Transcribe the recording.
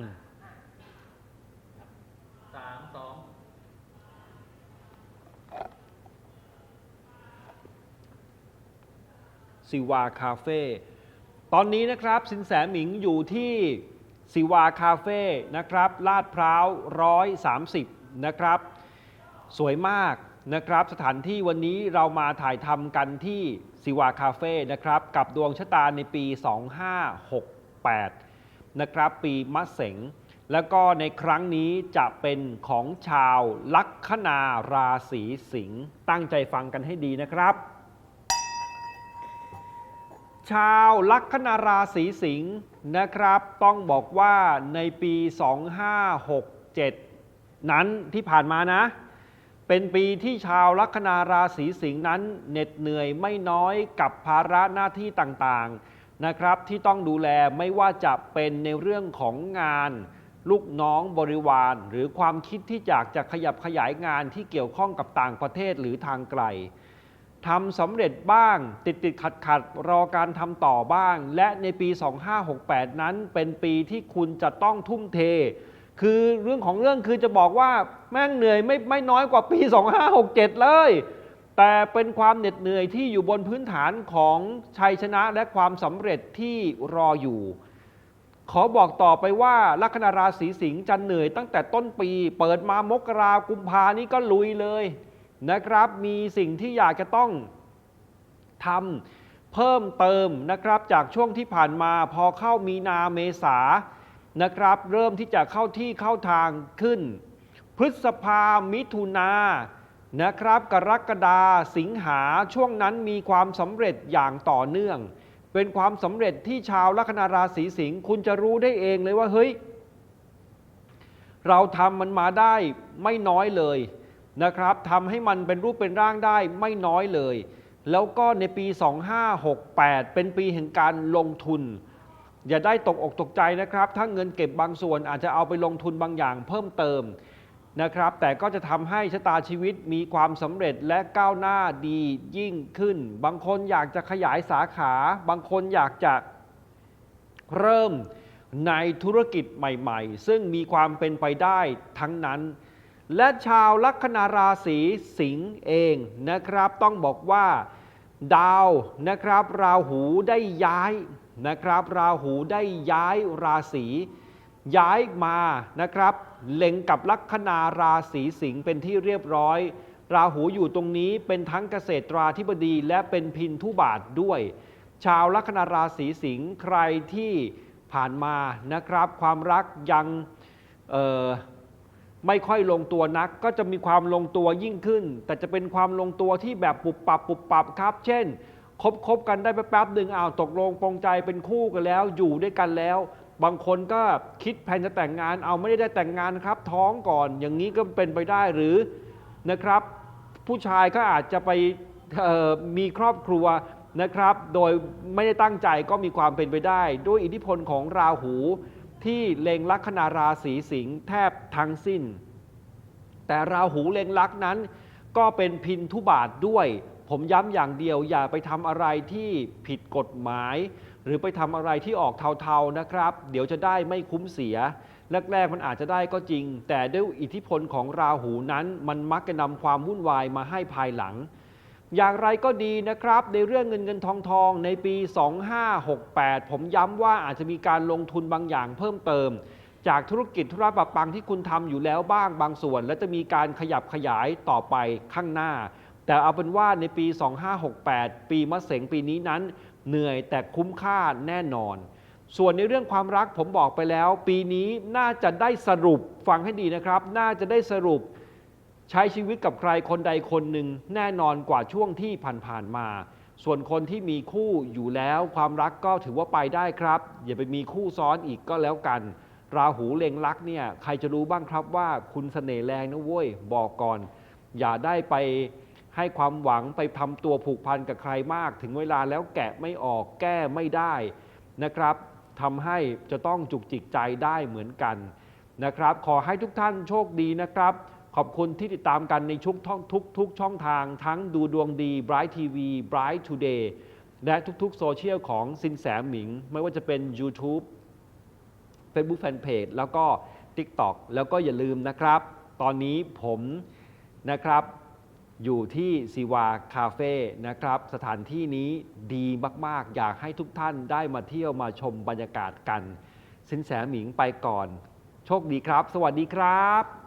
ฮะอืมสามสองสิวาคาเฟ่ตอนนี้นะครับสินแสหมิงอยู่ที่สิวาคาเฟ่นะครับลาดพร้าว130นะครับ สวยมากนะครับ สถานที่วันนี้เรามาถ่ายทำกันที่สิวาคาเฟ่นะครับ กับดวงชะตาในปี 2568 นะครับ ปีมะเสงแล้วก็ในครั้งนี้จะเป็นของชาวลัคนาราศีสิงห์ตั้งใจฟังกันให้ดีนะครับ ชาวลัคนาราศีสิงห์นะครับ ต้องบอกว่าในปี 2567 นั้นที่ผ่านมานะ เป็นปีที่ชาวลัคนาราศีสิงห์นั้นเหน็ดเหนื่อยไม่น้อยกับภาระหน้าที่ต่างๆ นะครับที่ต้องดูแลไม่ว่าจะเป็นในเรื่องของงาน ลูกน้องบริวาร หรือความคิดที่อยากจะขยับขยายงานที่เกี่ยวข้องกับต่างประเทศหรือทางไกลทำสำเร็จบ้าง ติดติดขัดขัดรอการทำต่อบ้าง และในปี 2568 นั้นเป็นปีที่คุณจะต้องทุ่มเท คือเรื่องของเรื่องคือจะบอกว่าแม่งเหนื่อยไม่ไม่น้อยกว่าปี 2567 เลย แต่เป็นความเหน็ดเหนื่อยที่อยู่บนพื้นฐานของชัยชนะและความสำเร็จที่รออยู่ ขอบอกต่อไปว่าลัคนาราศีสิงห์จะเหนื่อยตั้งแต่ต้นปี เปิดมามกรากุมภานี้ก็ลุยเลยนะครับ มีสิ่งที่อยากจะต้องทำเพิ่มเติมนะครับ จากช่วงที่ผ่านมาพอเข้ามีนาเมษานะครับ เริ่มที่จะเข้าที่เข้าทางขึ้น พฤษภามิถุนา นะครับ กรกฎาสิงหาช่วงนั้นมีความสำเร็จอย่างต่อเนื่อง เป็นความสำเร็จที่ชาวลัคนาราศีสิงห์คุณจะรู้ได้เองเลยว่าเฮ้ยเราทำมันมาได้ไม่น้อยเลยนะครับทำให้มันเป็นรูปเป็นร่างได้ไม่น้อยเลย แล้วก็ในปี 2568 เป็นปีแห่งการลงทุน อย่าได้ตกอกตกใจนะครับ ถ้าเงินเก็บบางส่วนอาจจะเอาไปลงทุนบางอย่างเพิ่มเติม นะครับ แต่ก็จะทำให้ชะตาชีวิตมีความสำเร็จและก้าวหน้าดียิ่งขึ้น บางคนอยากจะขยายสาขา บางคนอยากจะเริ่มในธุรกิจใหม่ ๆ ซึ่งมีความเป็นไปได้ทั้งนั้น และชาวลัคนาราศีสิงห์เองนะครับ ต้องบอกว่า ดาวนะครับ ราหูได้ย้ายนะครับ ราหูได้ย้ายราศีย้ายมานะครับเล็งกับลัคนาราศีสิงห์เป็นที่เรียบร้อย ราหูอยู่ตรงนี้เป็นทั้งเกษตราธิบดีและเป็นพินทุบาทด้วย ชาวลัคนาราศีสิงห์ใครที่ผ่านมานะครับ ความรักยังไม่ค่อยลงตัวนัก ก็จะมีความลงตัวยิ่งขึ้น แต่จะเป็นความลงตัวที่แบบปุบปับปุบปับครับ เช่นคบคบกันได้แป๊บๆหนึ่งอ้าวตกลงปรงใจเป็นคู่กันแล้วอยู่ด้วยกันแล้ว บางคนก็คิดแผนจะแต่งงานเอาไม่ได้แต่งงานครับ ท้องก่อนอย่างนี้ก็เป็นไปได้หรือนะครับ ผู้ชายก็อาจจะไปมีครอบครัวนะครับ โดยไม่ได้ตั้งใจก็มีความเป็นไปได้ ด้วยอิทธิพลของราหูที่เล็งลัคนาราศีสิงห์แทบทั้งสิ้น แต่ราหูเล็งลักนั้น ก็เป็นพินทุบาทด้วย ผมย้ำอย่างเดียวอย่าไปทำอะไรที่ผิดกฎหมาย หรือไปทำอะไรที่ออกเทาๆนะครับ เดี๋ยวจะได้ไม่คุ้มเสีย แรกๆมันอาจจะได้ก็จริง แต่ด้วยอิทธิพลของราหูนั้นมันมักจะนำความวุ่นวายมาให้ภายหลัง อย่างไรก็ดีนะครับ ในเรื่องเงินเงินทองทองในปี 2568 ผมย้ำว่าอาจจะมีการลงทุนบางอย่างเพิ่มเติม จากธุรกิจธุรปปังที่คุณทำอยู่แล้วบ้างบางส่วน และจะมีการขยับขยายต่อไปข้างหน้าแต่เอาเป็นว่าในปี 2568 ปีมะเสงปีนี้นั้น เหนื่อยแต่คุ้มค่าแน่นอน ส่วนในเรื่องความรักผมบอกไปแล้ว ปีนี้น่าจะได้สรุปฟังให้ดีนะครับ น่าจะได้สรุปใช้ชีวิตกับใครคนใดคนหนึ่งแน่นอนกว่าช่วงที่ผ่านๆมา ส่วนคนที่มีคู่อยู่แล้วความรักก็ถือว่าไปได้ครับ อย่าไปมีคู่ซ้อนอีกก็แล้วกัน ราหูเล็งลักเนี่ยใครจะรู้บ้างครับว่าคุณเสน่ห์แรงนะเว้ยบอกก่อน อย่าได้ไป ให้ความหวังไปทำตัวผูกพันกับใครมาก ถึงเวลาแล้วแกะไม่ออกแก้ไม่ได้นะครับทำให้จะต้องจุกจิกใจได้เหมือนกันนะครับ ขอให้ทุกท่านโชคดีนะครับ ขอบคุณที่ติดตามกันในชุกท่องทุกทุกช่องทาง ทั้งดูดวงดี Bright TV Bright Today และทุกๆโซเชียลของสินแสหมิง ไม่ว่าจะเป็น YouTube Facebook Fanpage แล้วก็ TikTok แล้วก็อย่าลืมนะครับ ตอนนี้ผมนะครับ อยู่ที่ซีวาคาเฟ่นะครับ สถานที่นี้ดีมาก ๆ อยากให้ทุกท่านได้มาเที่ยวมาชมบรรยากาศกัน สินแสหมิงไปก่อน โชคดีครับ สวัสดีครับ